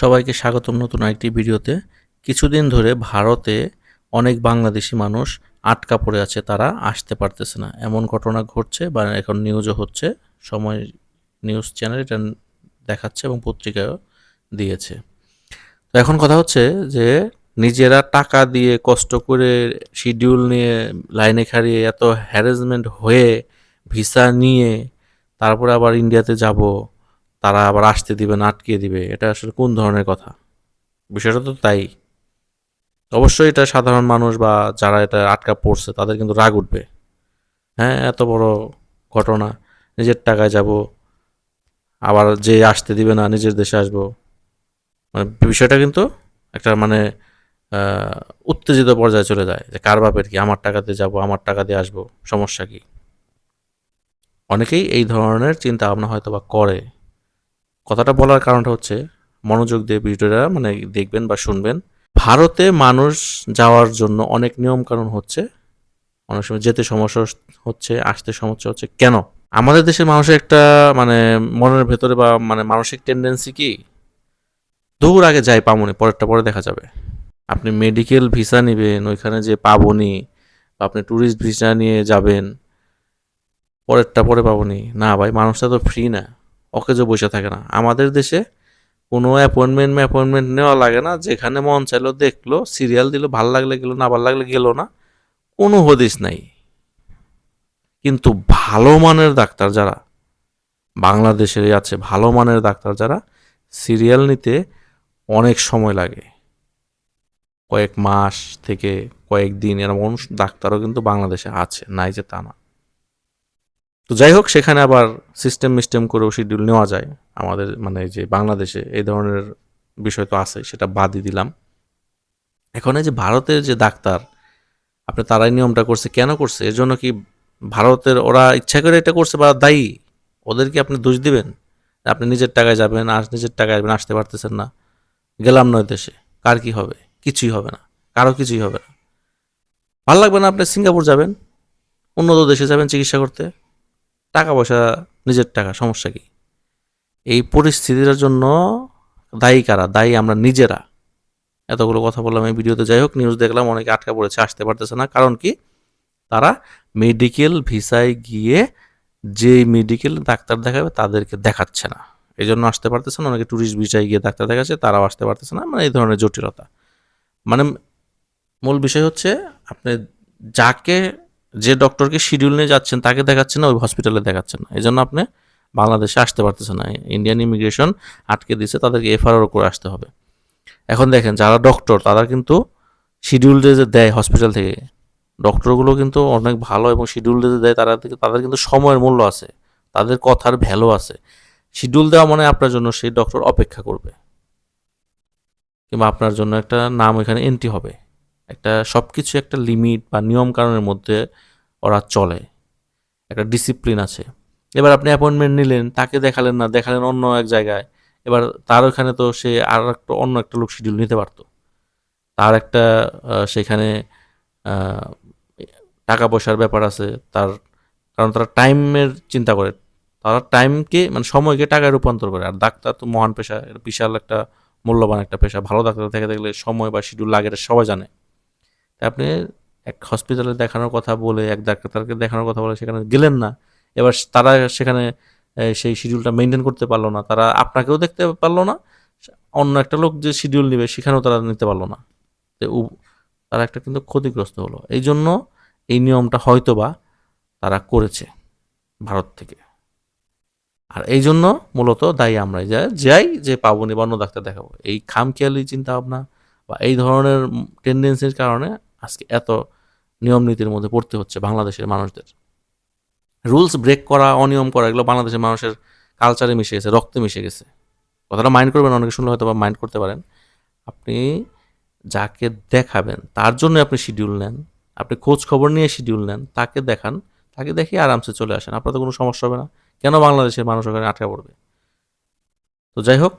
সবাইকে স্বাগতম নতুন একটি ভিডিওতে। কিছুদিন ধরে ভারতে অনেক বাংলাদেশি মানুষ আটকা পড়ে আছে, তারা আসতে পারতেছে না। এমন ঘটনা ঘটছে বা এখন নিউজও হচ্ছে, সময় নিউজ চ্যানেল এটা দেখাচ্ছে এবং পত্রিকায়ও দিয়েছে। তো এখন কথা হচ্ছে যে নিজেরা টাকা দিয়ে কষ্ট করে শিডিউল নিয়ে লাইনে খাড়িয়ে এত হ্যারাসমেন্ট হয়ে ভিসা নিয়ে, তারপরে আবার ইন্ডিয়াতে যাব তারা আবার আসতে দিবে না, আটকিয়ে দিবে। এটা আসলে কোন ধরনের কথা? বিষয়টা তো তাই। অবশ্যই এটা সাধারণ মানুষ বা যারা এটা আটকা পড়ছে, তাদের কিন্তু রাগ উঠবে। হ্যাঁ এত বড় ঘটনা, নিজের টাকায় যাব, আবার যে আসতে দিবে না, নিজের দেশে আসব। মানে বিষয়টা কিন্তু একটা মানে উত্তেজিত পর্যায়ে চলে যায় যে কার বাপের কি, আমার টাকাতে যাব, আমার টাকা দিয়ে আসব, সমস্যা কি? অনেকেই এই ধরনের চিন্তা ভাবনা হয়তো বা করে। কথাটা বলার কারণটা হচ্ছে মনোযোগ দিয়ে ভিডিওটা মানে দেখবেন বা শুনবেন। ভারতে মানুষ যাওয়ার জন্য অনেক নিয়ম কানুন হচ্ছে। অনেক সময় যেতে সমস্যা হচ্ছে, আসতে সমস্যা হচ্ছে। কেন? আমাদের দেশের মানুষের একটা মানে মনের ভেতরে বা মানে মানসিক টেন্ডেন্সি কি? দূর আগে যাই পামনি, পরেরটা পরে দেখা যাবে। আপনি মেডিকেল ভিসা নেবেন, ওইখানে যে পাবনি বা আপনি ট্যুরিস্ট ভিসা নিয়ে যাবেন, পরেরটা পরে পাবনি। না ভাই, মানুষটা তো ফ্রি না। অকেজো বসে থাকে না। আমাদের দেশে কোনো অ্যাপয়েন্টমেন্ট অ্যাপয়েন্টমেন্ট নেওয়া লাগে না। যেখানে মন চাইলো দেখল সিরিয়াল দিল, ভালো লাগলে গেলো, না ভালো লাগলে গেলো না, কোনো হদিস নাই। কিন্তু ভালো মানের ডাক্তার যারা, বাংলাদেশেরই আছে, ভালো মানের ডাক্তার যারা সিরিয়াল নিতে অনেক সময় লাগে। কয়েক মাস থেকে কয়েক দিন এরকম ডাক্তারও কিন্তু বাংলাদেশে আছে, নাই যে তা না। তো যাই হোক, সেখানে আবার সিস্টেম মিস্টেম করেও শিডিউল নেওয়া যায়। আমাদের মানে যে বাংলাদেশে এই ধরনের বিষয় তো আছে সেটা বাদই দিলাম। এখন এই যে ভারতের যে ডাক্তার, আপনি তারাই নিয়মটা করছে, কেন করছে? এর জন্য কি ভারতের ওরা ইচ্ছা করে এটা করছে বা দায়ী? ওদের কি আপনি দোষ দিবেন? আপনি নিজের টাকায় যাবেন, আর নিজের টাকায় আসবেন আসতে পারতেছেন না। গেলাম নয় দেশে, কার কি হবে? কিছুই হবে না, কারও কিছুই হবে না। ভালো লাগবে না আপনি সিঙ্গাপুর যাবেন, উন্নত দেশে যাবেন চিকিৎসা করতে? টাকা পয়সা নিজের টাকা, সমস্যা কি? এই পরিস্থিতির জন্য দায়ী কারা? দায়ী আমরা নিজেরা। এতগুলো কথা বললাম এই ভিডিওতে, যাই হোক নিউজ দেখলাম, অনেকে আটকা পড়েছে, আসতে পারতেছে না। কারণ কি? তারা মেডিকেল ভিসায় গিয়ে যে মেডিকেল ডাক্তার দেখাবে, তাদেরকে দেখাচ্ছে না। এই জন্য আসতে পারতেছে না। অনেকে ট্যুরিস্ট ভিসায় গিয়ে ডাক্তার দেখাচ্ছে, তারাও আসতে পারতেছে না। মানে এই ধরনের জটিলতা। মানে মূল বিষয় হচ্ছে, আপনি যাকে যে ডক্টরকে শিডিউল নিয়ে যাচ্ছেন, তাকে দেখাচ্ছেন না, ওই হসপিটালে দেখাচ্ছেন না। এই জন্য আপনি বাংলাদেশে আসতে পারতেছেন না। ইন্ডিয়ান ইমিগ্রেশন আটকে দিচ্ছে তাদেরকে এফআরও করে আসতে হবে। এখন দেখেন, যারা ডক্টর তারা কিন্তু শিডিউল যে দেয় হসপিটাল থেকে ডক্টরগুলো কিন্তু অনেক ভালো এবং শিডিউল যে দেয়, তারা থেকে, তাদের কিন্তু সময়ের মূল্য আছে। তাদের কথার ভ্যালু আছে। শিডিউল দেওয়া মানে আপনার জন্য, সেই ডক্টর অপেক্ষা করবে। কিংবা আপনার জন্য একটা নাম এখানে এন্ট্রি হবে। একটা সব কিছু একটা লিমিট বা নিয়ম কানুনের মধ্যে ওরা চলে। একটা ডিসিপ্লিন আছে। এবার আপনি অ্যাপয়েন্টমেন্ট নিলেন, তাকে দেখালেন না, দেখালেন অন্য এক জায়গায়। এবার তার ওখানে তো সে আর একটা অন্য একটা লোক শিডিউল নিতে পারতো। তার একটা সেখানে টাকা পয়সার ব্যাপার আছে। তার, কারণ তারা টাইমের চিন্তা করে। তারা টাইমকে মানে সময়কে টাকায় রূপান্তর করে। আর ডাক্তার তো মহান পেশা বিশাল একটা, মূল্যবান একটা পেশা। ভালো ডাক্তার থেকে দেখলে সময় বা শিডিউল লাগে সবাই জানে। আপনি এক হসপিটালে দেখানোর কথা বলে, এক ডাক্তারকে দেখানোর কথা বলে সেখানে গেলেন না। এবার তারা সেখানে সেই শিডিউলটা মেনটেন করতে পারল না। তারা আপনাকেও দেখতে পারল না, অন্য একটা লোক যে শিডিউল নেবে সেখানেও তারা নিতে পারল না। তারা একটা কিন্তু ক্ষতিগ্রস্ত হলো। এই জন্য এই নিয়মটা হয়তো বা তারা করেছে ভারত থেকে। আর এই জন্য মূলত দায়ী আমরা যাই যে পাবো নি বা অন্য ডাক্তার দেখাবো। এই খামখেয়ালি চিন্তা ভাবনা বা এই ধরনের টেন্ডেন্সির কারণে আজকে এত নিয়ম নীতির মধ্যে পড়তে হচ্ছে বাংলাদেশের মানুষদের। রুলস ব্রেক করা, অনিয়ম করা, এগুলো বাংলাদেশের মানুষের কালচারে মিশে গেছে, রক্তে মিশে গেছে। কথাটা মাইন্ড করবেন, অনেকে শুনলে হয়তো বা মাইন্ড করতে পারেন। আপনি যাকে দেখাবেন, তার জন্য আপনি শিডিউল নেন। আপনি খোঁজ খবর নিয়ে শিডিউল নেন, তাকে দেখান, তাকে দেখে আরামসে চলে আসেন। আপনার তো কোনো সমস্যা হবে না। কেন বাংলাদেশের মানুষ ওখানে আটকা পড়বে? তো যাই হোক,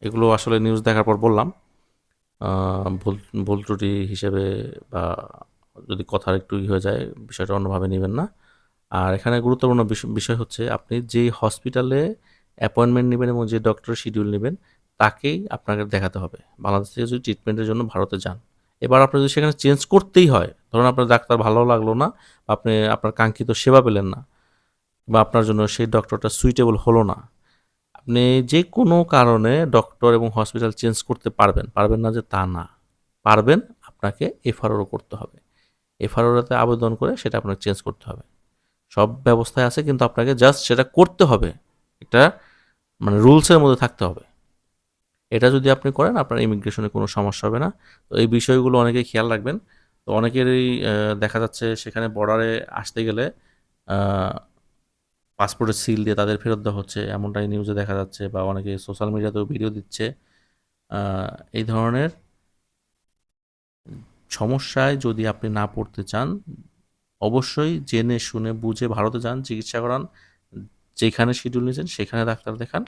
এগুলো আসলে নিউজ দেখার পর বললাম। ভুল ভুল ত্রুটি হিসেবে বা যদি কথার একটু হয়ে যায়, বিষয়টা অন্যভাবে নেবেন না। আর এখানে গুরুত্বপূর্ণ বিষ- বিষয় হচ্ছে আপনি যে হসপিটালে অ্যাপয়েন্টমেন্ট নেবেন এবং যে ডক্টর শিডিউল নেবেন, তাকেই আপনাকে দেখাতে হবে। বাংলাদেশ থেকে যদি ট্রিটমেন্টের জন্য ভারতে যান। এবার আপনার যদি সেখানে চেঞ্জ করতেই হয়, ধরুন আপনার ডাক্তার ভালো লাগল না আপনি, আপনার কাঙ্ক্ষিত সেবা পেলেন না বা আপনার জন্য সেই ডক্টরটা সুইটেবল হলো না আপনি যে কোনো কারণে ডক্টর এবং হসপিটাল চেঞ্জ করতে পারবেন পারবেন না যে তা না। পারবেন, আপনাকে এফআরও করতে হবে। এফআরওতে আবেদন করে সেটা আপনাকে চেঞ্জ করতে হবে। সব ব্যবস্থায় আছে কিন্তু আপনাকে জাস্ট সেটা করতে হবে। এটা মানে রুলসের মধ্যে থাকতে হবে। এটা যদি আপনি করেন, আপনার ইমিগ্রেশনে কোনো সমস্যা হবে না। তো এই বিষয়গুলো অনেকেই খেয়াল রাখবেন। তো অনেকেরই দেখা যাচ্ছে সেখানে বর্ডারে আসতে গেলে পাসপোর্টের সিল দিয়ে তাদের ফেরত দেওয়া হচ্ছে। এমনটাই নিউজে দেখা যাচ্ছে বা অনেকে সোশ্যাল মিডিয়াতেও ভিডিও দিচ্ছে। এই ধরনের সমস্যায় যদি আপনি না পড়তে চান, অবশ্যই জেনে শুনে বুঝে ভারতে যান, চিকিৎসা করান। যেখানে শিডিউল নিয়েছেন, সেখানে ডাক্তার দেখান।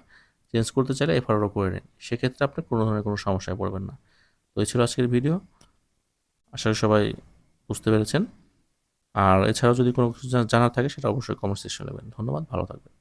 চেঞ্জ করতে চাইলে এফআরও করে নিন। সেক্ষেত্রে আপনি কোনো ধরনের কোনো সমস্যায় পড়বেন না। তো এই ছিল আজকের ভিডিও আশা করি সবাই বুঝতে পেরেছেন। আর এছাড়াও যদি কোনো কিছু জানার থাকে, সেটা অবশ্যই কমেন্ট সেকশনে নেবেন। ধন্যবাদ, ভালো থাকবেন।